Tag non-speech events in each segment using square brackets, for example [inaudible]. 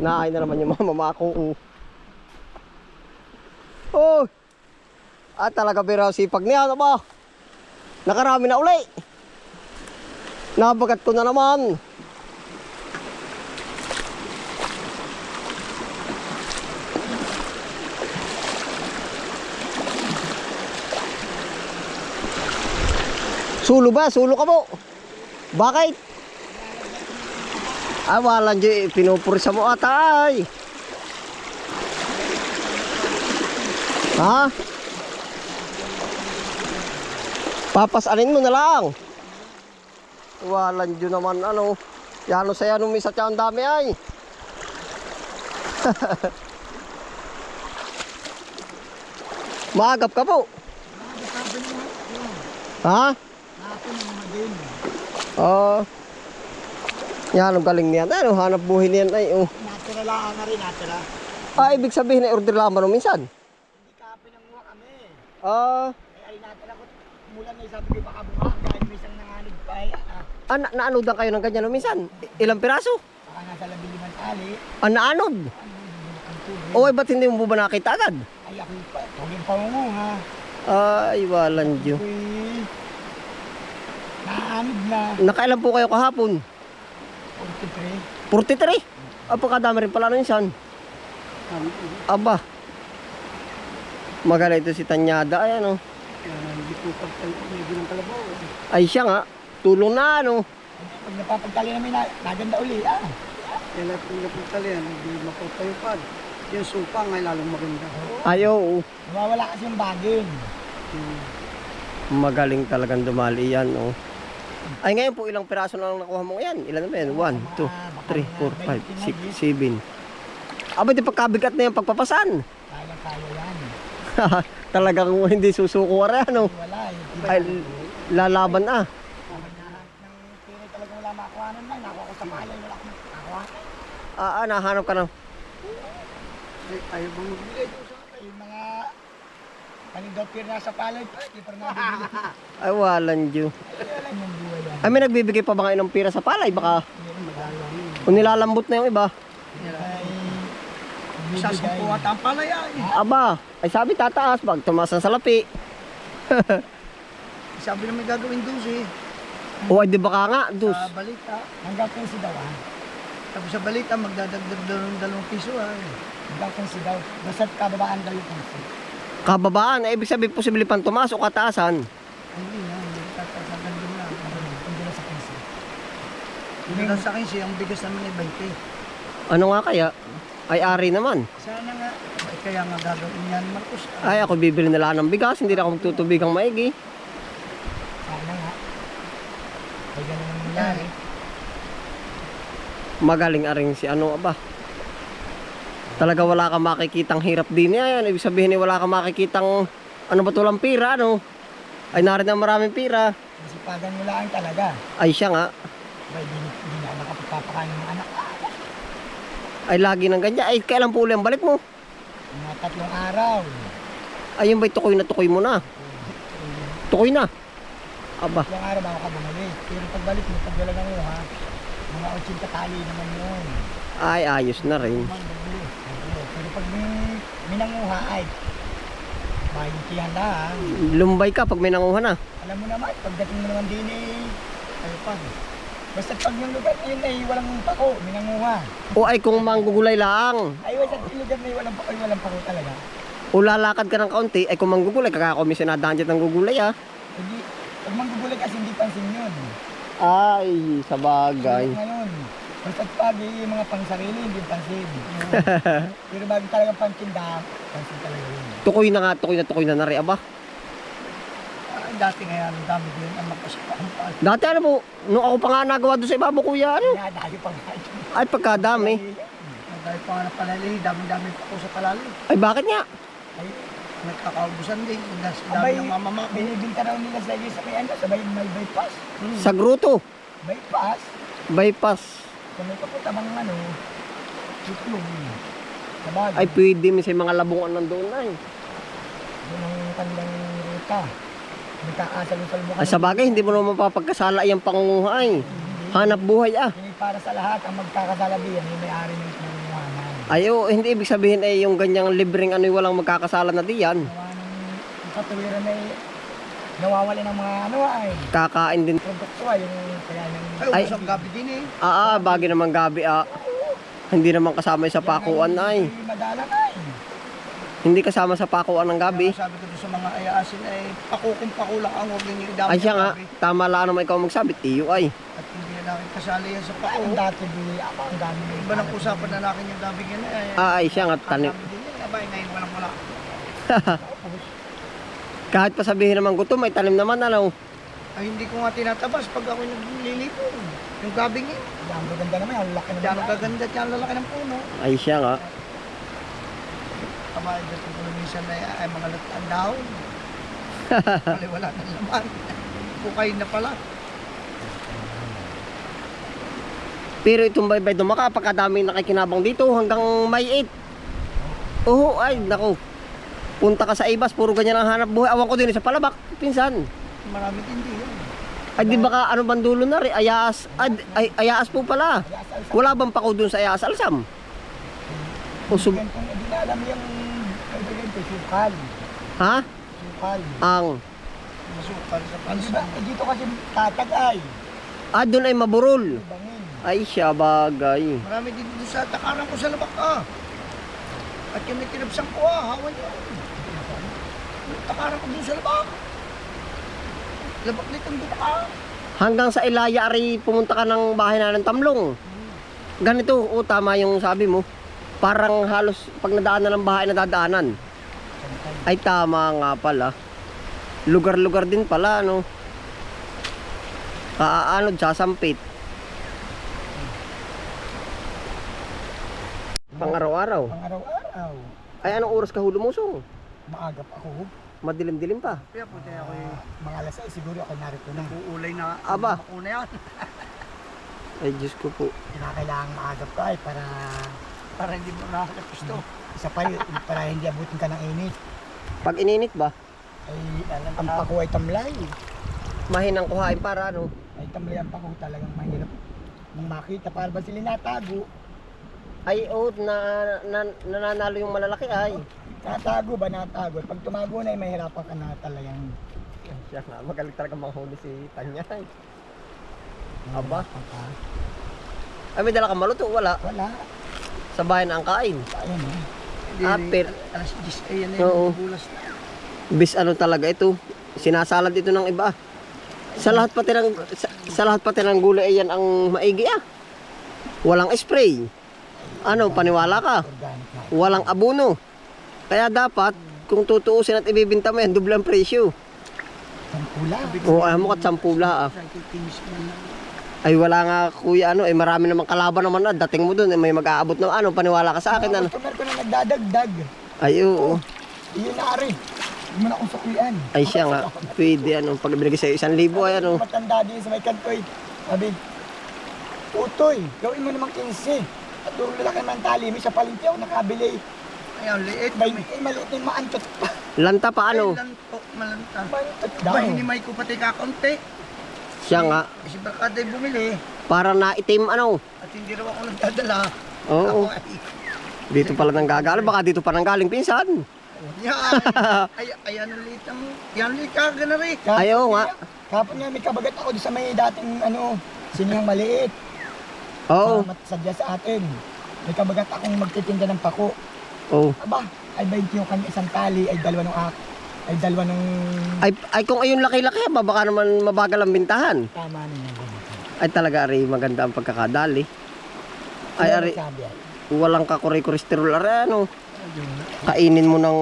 Naay na naman yung mama ko. Oh! Ah, talaga biraw sipag niya. Ano ba? Nakarami na uli. Nabagat ko na naman. Sulo ba? Sulo ka mo? Bakit? Ah, walang di pinupurisa mo ata ay. Ha? Papasanin mo na lang. Walang dyan naman ano. Yano saya nung misa ang dami ay. [laughs] Maagap ka po. Ha? Oo. Yan, ang galing niyan. Ano, hanap buhay niyan ay. Oh. Natira lang nga rin, natira. Ah, ibig sabihin na order lamang no minsan. Hindi ka pinanguha kami. Ah, Ay, ay natira ko. Mula na sabi ko baka buka dahil may isang nanganib pa ay ah, ah na naanodan kayo ng ganyan no minsan. Ilang piraso? baka nasa labi limang tali. Ah, naanod. Ang tubig. O, eh, ba't hindi mo ba nakita agad? Ay, ako pa. Tuging pangunguha. Ay, walang Diyo. Uy. Naanib na. Nakailan po kayo kahapon? 43. 43. Apakadami rin pala nun minsan. Aba. Magaling ito si Tanyada. Ay, ano. Hindi po medyo ng kalabaw. Ay, siya nga. Tulong na, ano. Pag napapagtali namin, na, naganda uli. Ah. Kaya kung napagtali yan, hindi mapapayupad. Yung supa nga lalong maganda. Ayaw. Nawawala kasi yung baging. Magaling talagang dumali yan, oh. Ay, ngayon po, ilang piraso na lang nakuha mo yan? Ilan na ba yan? 1, 2, 3, 4, 5, 6, 7. Aba, di pagkabigat na yung pagpapasan. Kaya-kaya yan. [laughs] Talagang hindi susuko rin, ano. Wala eh. Ay, lalaban ah. Nang pili talaga wala makuhanan lang. Nakuha ko sa palay. Wala akong nakuha. Ah, ah, nahanap ka na. Ay, ayaw bang magbigay? Yung mga kaning daw pira sa palay pa. Di pa nabibili. Ay, walang Diyo. Yung buhay yan. Ay, may nagbibigay pa ba ngayon ng pira sa palay? Baka kung nilalambot na yung iba. Ay, Isa sa bibigay. puwat ang palaya. eh. Aba, ay sabi tataas, pag tumaas ang salapi. [laughs] Sabi na may gagawin doon eh. O, ay di baka nga, dus. Sa balita. Hanggang kung si daw ah. Tapos sa balita, magdadagdag daw ng dalawang piso ah. Hanggang kung si daw. Basta't kababaan daw yung kung Kababaan, ay ibig sabihin posible pang tumaas o kataasan. Hindi na, hindi tatasagan din na. Hindi na sa kinsi. Hindi lang sa akin siya, ang bigas naman ay 20. Ano nga kaya? Ay ari naman. Sana nga, ay, kaya nga gagawin yan, Marcos. Ay ako bibili na lang ng bigas, hindi na ako magtutubigang maigi. Sana nga. Ay ganun ang nangyari. Magaling aring si ano ba? Talaga wala kang makikitang hirap din yan. Ibig sabihin eh, wala kang makikitang ano ba tulang pira, ano? Ay narin na maraming pira. Masipagan mo lang talaga. Ay siya nga. Bay, di, di na nakapagpapakain ng anak. Ay lagi ng ganyan. Ay kailan po uli ang balik mo? Mga tatlong araw. Ay yung ba'y tukoy na tukoy mo na? Tukoy na. Aba. Tatlong araw bago ka bumalik. Pero pagbalik mo, pag dala ng ha, mga 80 tali naman yun. Ay ayos na rin. Pero pag may, may nanguha ay, bayutihan lang. Lumbay ka pag may nanguha na. Alam mo naman, pagdating mo naman din eh, ay pag. Basta pag yung lugar na yun ay walang pako, may nanguha. O ay kung manggugulay lang. Ay, basta yung lugar na yun walang pako, ay walang pako talaga. O lalakad ka ng kaunti. Ay kung manggugulay, kakakomisyonadahan dyan ng gugulay ah. Hindi, pag manggugulag kasi hindi pansin yun. Ay, sa bagay. Ngayon. Basta pag eh, mga pangsarili, hindi pansin. [laughs] Pero bago talaga pantinda, pansin talaga yun. Tukoy na nga, tukoy na tukoy na nari. Aba. Ay, dati nga yan, ang dami din ang makasipahan pa. Dati ano po, nung ako pa nga nagawa doon sa ibabaw kuya, ano? Kaya dahil pag Ay, pagkadami. Dahil pa nga na palali, dami-dami pa ako sa palali. Ay, bakit nga? ay, Nagkakaubusan din. Ang das- abay, dami ng mamama binibinta raw nila sa iyo sa may ano, sa may, bypass. Sa gruto. Bypass, Bypass. kung may papunta bang ano, bagay. Ay, pwede may sa mga labungan nandoon na eh. Yun ang kanilang ruta. May kakasalo-salo mo Ay, sa bagay, hindi mo naman mapapagkasala yung pangunguha eh. Hanap buhay ah. Hindi para sa lahat ang magkakasalabihan, yung may-ari ng nangunguha na. Ayo, hindi ibig sabihin ay yung ganyang libreng ano walang magkakasala na diyan. Katuwiran ay nawawala ng mga ano ay Kakain din. produkto ay yung kaya ng Ay, usap gabi din eh. Ah, ah, bagay naman gabi ah. Hindi naman kasama sa pakuan ay. Hindi madalang ay. Hindi kasama sa pakuan ng gabi. Kaya sabi ko doon sa mga ayaasin ay pakukong pakulang ang huwag ninyo idami Ay siya ng nga, gabi. tama lang naman ikaw magsabi, tiyo ay. At hindi na namin kasali yan sa Ang pako. dati di ako ang dami. Iba ng usapan na nakin yung gabi yan ay. Ah, ay siya nga, Ang tanim. dami din yan. Abay, ngayon walang wala. [laughs] Kahit pa sabihin naman gutom, may tanim naman ano. Ay hindi ko nga tinatabas pag ako naglilipon. Yung gabi nga. Ang ganda naman, ang laki naman. Diyan ang gaganda at ang lalaki ng puno. Ay siya nga. Kabayan dito ko minsan na ay mga lataan dahon. [laughs] Kali wala na laman. Kukay na pala. Pero itong baybay doon, makapagkadaming nakikinabang dito hanggang May 8. Oo, ay, nako. Punta ka sa Ibas, puro ganyan ang hanap buhay. Awan ko din sa Palabak, pinsan. Marami din din. Ay, di ba ka, ano bang dulo na rin? Ayas, ay, ay, ayas po pala. Wala bang pako dun sa Ayas Alsam? O sub, Kung hindi alam yung sukal. ha? Sukal. Ang, Masukal sa eh, dito kasi tatagay. ah, dun ay maburol. Bangin. Ay, siya bagay. Marami din dito sa takaran ko sa labak ah. At yung may tinabsang ko ah, hawan yun. Takaran ko dun sa labak. Labak nito dito ah. Hanggang sa Ilaya, ari, pumunta ka ng bahay na ng Tamlong. Ganito, o tama yung sabi mo. Parang halos pag nadaan na ng bahay na dadaanan. Ay tama nga pala. Lugar-lugar din pala, ano. Kaaanod, sasampit. Pang araw-araw. Pang araw-araw. Ay anong oras ka hulumusong? Maaga pa ako. Madilim-dilim pa. Kaya po tayo ako eh. Mga alas 6 siguro ako narito na. Uulay na. Aba. Ako na yan. [laughs] Ay Diyos ko po. Kinakailangan maaga pa ay para Para hindi mo nakakagusto. isa pa yun, para hindi abutin ka ng init. Pag ininit ba, Ay, ang pako ay tamlay. mahinang kuhain para ano. Ay tamlay ang pako talagang mahirap. Nung makita, para ba sila natago? Ay oh, na, na, nananalo yung malalaki ay. Natago ba natago? Pag tumago na ay mahirapan ka na talagang Siya nga, magaling talaga manghuli si Tanya. ay. Aba. Ay, may dala ka maluto, wala. Wala. Sa bahay na ang kain. Ayun eh. Hindi, Ah, rin- per- Alas 10 ay yan Oo. yung bulas na. Bis ano talaga ito. Sinasalad ito ng iba. Sa lahat pati ng sa, sa lahat pati ng gulay ay yan ang maigi ah. Walang spray. Ano, paniwala ka? Na. Walang abono. Kaya dapat kung tutuusin at ibibinta mo yan, doble ang presyo. Sampula. Oo, alam mo kat sampula ah. Sa kikinis mo na. Ay wala nga kuya ano, ay marami namang kalaban naman na. Dating mo dun, ay may mag-aabot na ano, paniwala ka sa akin ano. Customer ko na nagdadagdag. Ay oo. Iyon na rin. Hindi mo na akong sakuyan. Ay siya nga, pwede ano, pag binigay sa'yo isang libo ay ano. Matanda din sa may kantoy. Sabi, Utoy, gawin mo naman 15. At doon lalaki naman tali. May sa palengke ako nakabili. Ay, ang liit. May, may maliit yung maantot pa. Lanta pa ano, Ay, lanto, malanta. Maantot daw. Ba, hindi may ko pati kakaunti. Siya nga, Kasi barkada ay bumili. para na itim ano. At hindi raw ako nagdadala. Oo, Ako ay, dito pala nang gagaling, baka dito pa nang galing pinsan. yan. [laughs] ay, ay, ano liit ang, yan liit ka, gana rin. Kahapon Ay, oo nga. Kahapon nga may kabagat ako doon sa may dating ano, sinihang maliit. Oo, Salamat sadya sa atin. May kabagat akong magtitinda ng pako. oo. Aba, ay 20 yung kanya isang tali, ay dalawa nung ak. Ay dalawa nung Ay, ay kung ayun laki-laki ba, baka naman mabagal ang bintahan. tama na yung ganito. Ay talaga, ari, maganda ang pagkakadali. Ay, Ano ari, sabi ay? walang kakuri-kuristerol, ari, ano. Kainin mo ng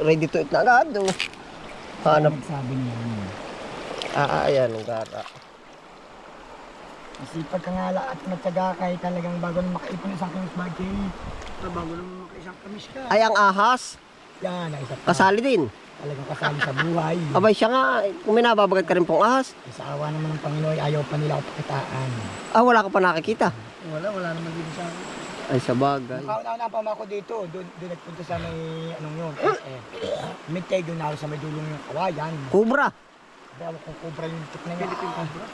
ready to eat na agad, oh. Hanap, Nagsabi niya. yun. ah, ayan, ang gara. Masipag ka nga la at matyaga kay talagang bago na makaipon ng isang kilos bagay. Bago naman makaisang kamis ka. Ay, ang ahas, Yan, ang isa pa. kasali din. Talagang kasali sa buhay. Abay siya nga, kung minababagat ka rin pong ahas, Sa awa naman ng Panginoon, ayaw pa nila ako pakitaan. ah, wala ka pa nakikita. Wala, wala naman dito sa akin. Ay, sa bagay. Kauna-una pa ako dito, doon, doon nagpunta sa may, anong yun, eh, midtay doon ako sa may dulong yung kawayan. Kubra. Kaya ako kung kubra yung tuk na yun. Cobra.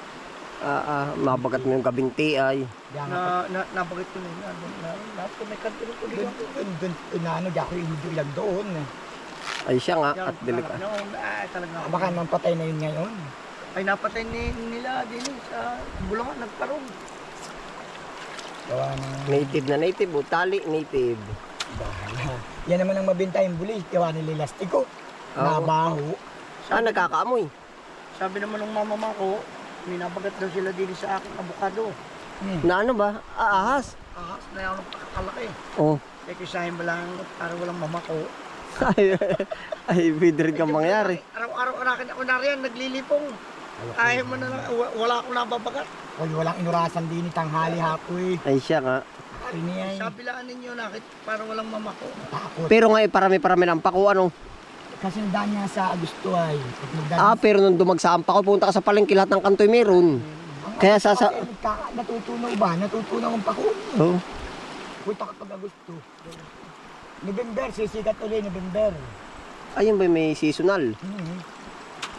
ah, ah, mabagat mo yung gabinti ay. Na, na, napakit ko na yun. Na, na, lahat ko may kanto ng tuloy. Doon, doon, inaano, di ako hindi lang doon. Ay siya nga at delikado. No, ay, talaga. Baka nang patay na yun ngayon. Ay, napatay ni, nila din sa Bulangan, nagparong. Gawa ng Native na native, o tali native. bahala. Yan naman ang mabinta yung bulis. Gawa ng lastiko. Oo. Nabaho. Ah, nagkakaamoy. Sabi naman ng mama ko, may nabagat daw sila din sa aking abukado. Hmm. Na ano ba? Ah, ahas. Ahas na yan ang pakakalaki. Oh. Eh, kisahin ba lang para walang mamako. Ay, ay, bidrid kang mangyari. Araw-araw anakin ako na riyan, naglilipong. Ayaw mo na lang, wa- wala akong nababagat. Oy, walang inurasan din ni tanghali hakoy. Ay, siya nga. Niya ay Sabi lang ninyo nakit para walang mamako. takot. Pero ngayon, parami-parami ng pako, ano? Kasi nandaan niya sa Agusto ay. Ah, pero nung dumagsa ang pako, punta ka sa palengke, lahat ng kantoy meron. Kaya sa... sa natutunaw ba? Natutunaw ang pako. oh. Punta kapag Agusto. November, sisikat ulit November. Ayun ba may seasonal? Hmm.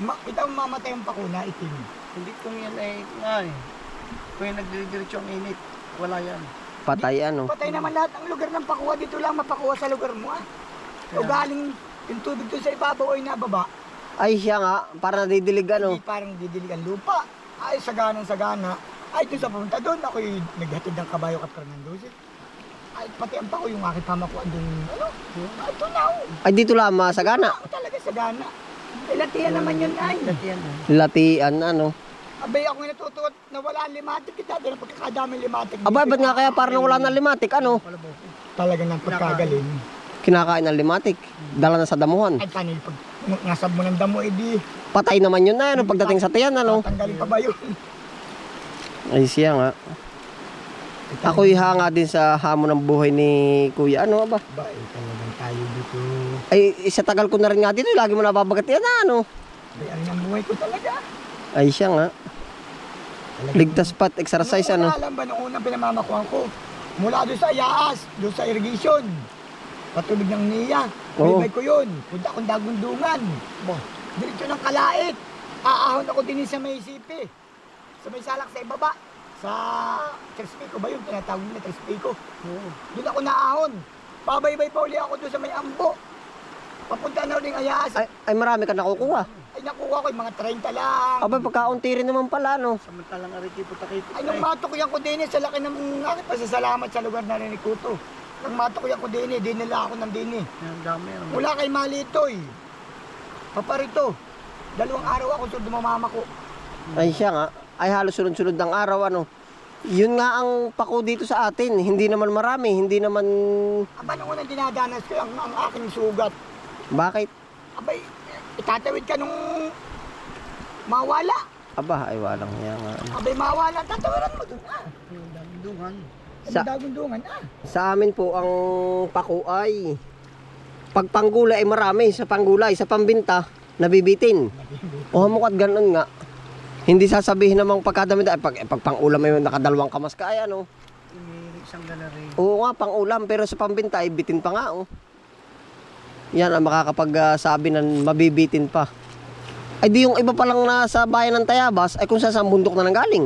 Ma ito ang mamatay ang pako na itim. Hindi kung yan ay nga eh. Kung yung nagdidiretso ang init, wala yan. Patay, ano? Patay naman lahat ang lugar ng pakuha. Dito lang mapakuha sa lugar mo ah. O Kaya- galing yung tubig doon sa ibabaw ay nababa. Ay, siya nga. Para nadidilig, ano? Hindi parang didilig ang lupa. Ay, sagana sagana. Ay, doon sa pumunta doon, ako'y naghatid ng kabayo ka Fernando. Ay, pati ang pako yung aking pamakuan doon. Ano? Ay, ito na oh. Ay, dito lang, masagana. Ako talaga sagana. Eh, latihan naman yun ay. Dati yan eh. Latian, ano? Abay, ako yung natutuwa na wala ang limatik. Kita din ang pagkakadaming limatik. Aba, ba't nga kaya parang wala ng limatik, ano? Talaga ng pagkagaling. Kinakain ng limatik. Dala na sa damuhan. Ay, yung pag ngasab mo ng damo, edi Patay naman yun na, ano? Pagdating sa tiyan, ano? tanggalin pa ba yun? Ay, siya nga. Ako'y hanga din sa hamon ng buhay ni Kuya. Ano ba? Ba, eh, talagang tayo dito. Ay, sa tagal ko na rin nga dito, lagi mo nababagat yan, ano? Ay, ano ang buhay ko talaga. Ay, siya nga. Talagang- Ligtas pat, exercise, ano? una, alam ba, nung unang pinamamakuhan ko, mula doon sa Ayaas, doon sa irrigation, patubig ng niya, Oo. Baybay ko yun, punta akong dagundungan. Bo, diretso ng kalait. Aahon ako din sa may sipi. Sa may salak sa ibaba. Sa Trespico ba yun? Tinatawag nila Trespico. Oo. Doon ako naahon. Pabaybay pa uli ako doon sa may ambo. Papunta na uling Ayaas. Ay, ay marami ka nakukuha. Ay nakuha ko yung mga 30 lang. Abay, pagkaunti rin naman pala, no? Samantalang ariki-puta-kipot Ay, nung matukuyan ko din eh, sa laki ng aking pasasalamat sa lugar na rin ni Kuto. Nung matukuyan ko din eh, dinala ako ng din eh. Yan, dami yan. Wala kay Malitoy. Paparito. Dalawang araw ako sa dumamama ko. Ay, siya nga. Ay, halos sunod-sunod ng araw, ano? Yun nga ang pako dito sa atin. Hindi naman marami, hindi naman... Aba, nung unang dinadanas ko ang, ang aking sugat. Bakit? Abay, itatawid ka nung mawala. Aba, ay walang yan nga. ano. Abay, mawala. Tatawaran mo dun. Ah, Yung damdungan. sa dagundungan. Ah, Sa amin po, ang pako ay... Pag panggulay ay marami, sa panggulay, sa pambinta, nabibitin. O hamukat ganun nga. Hindi sasabihin namang pagkadami ay pag, pag pangulam ay nakadalawang kamas ka ay ano. Isang galeri. Oo nga, pangulam, pero sa pambinta ay bitin pa nga oh. Yan ang makakapagsabi ng mabibitin pa. Ay di yung iba pa lang nasa bayan ng Tayabas ay kung saan saan bundok na nang galing.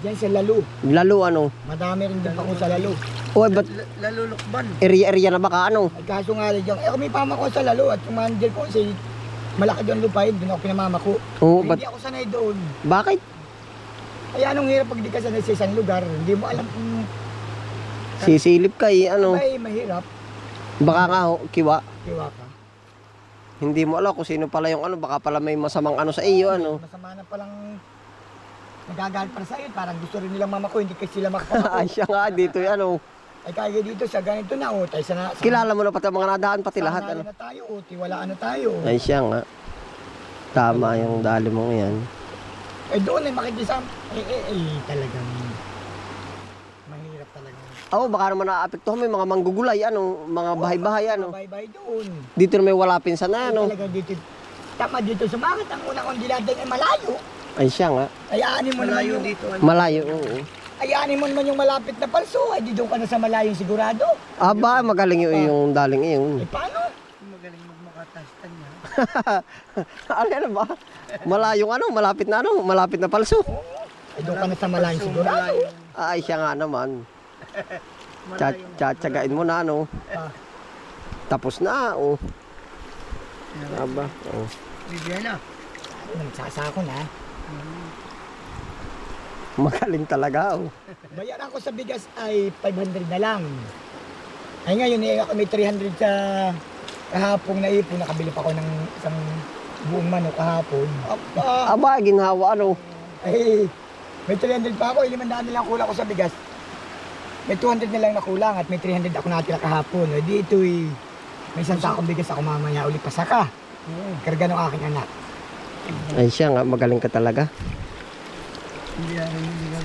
Diyan sa Lalo. Lalo ano. Madami rin din pa ko sa Lalo. O ay ba't L- lalulukban. area-area na baka ano? Ay kaso nga rin dyan. Eh, kung may pama ko sa Lalo at yung manager ko kasi malaki doon lupain, doon ako pinamama ko. Oo, ba't, Hindi ako sanay doon. bakit? Ay anong hirap pag di ka sanay sa isang lugar, hindi mo alam kung Sisilip ka eh, ano. ay mahirap. Baka nga ho, kiwa. Kiwa ka. Hindi mo alam kung sino pala yung ano, baka pala may masamang ano sa iyo, ano. Masama na palang nagagalit para sa iyo. Parang gusto rin nilang mama ko, hindi kasi sila [laughs] makapamako. ay siya nga, dito yung ano. Ay kaya dito sa ganito na, oh, tayo sa na, sa, Kilala mo na pati ang mga nadaan, pati lahat, unahan ano. na tayo, oh, tiwalaan na tayo. Ay siya nga. Tama yung dali mong yan. Eh doon ay makikisam. Eh, eh, eh, talagang mahirap talaga. Oo, baka naman naapektuhan mo yung mga manggugulay, ano, mga bahay-bahay, ano. Bye-bye doon. Dito na may wala pinsan na, ano. talaga dito. Tama dito sumakit. Ang unang kong diladan ay malayo. Ay siya nga. Ay aanin mo yung, dito. ano. Malayo, oo. Ay aanin mo naman yung malapit na palso. Ay di doon ka na sa malayo sigurado. Aba, magaling yung, yung daling iyon. Ay paano? Magaling magmakatastan niya. ano, [laughs] ano ba? Malayong ano, malapit na ano, malapit na palso. Ay, doon ka na sa malayan sigurado. Ay, siya nga naman. [laughs] Tsatsagain mo na, no? Ah. Tapos na, oh. Aba, oh. Bibigyan na. Nagsasako na. [laughs] Magaling talaga, oh. Bayaran ko sa bigas ay 500 na lang. Ay ngayon, eh, ako may 300 sa kahapong naipon. Nakabili pa ako ng isang buong manok kahapon. Aba, Aba, ginhawa, ano? ay, may 300 pa ako. Iliman daan na lang kulang ko sa bigas. May 200 na lang na kulang at may 300 ako natira kahapon. Eh, di ito'y may isang sakong bigas ako mamaya uli pasaka. Karga ng aking anak. Ay, siya nga, magaling ka talaga. Hindi yan.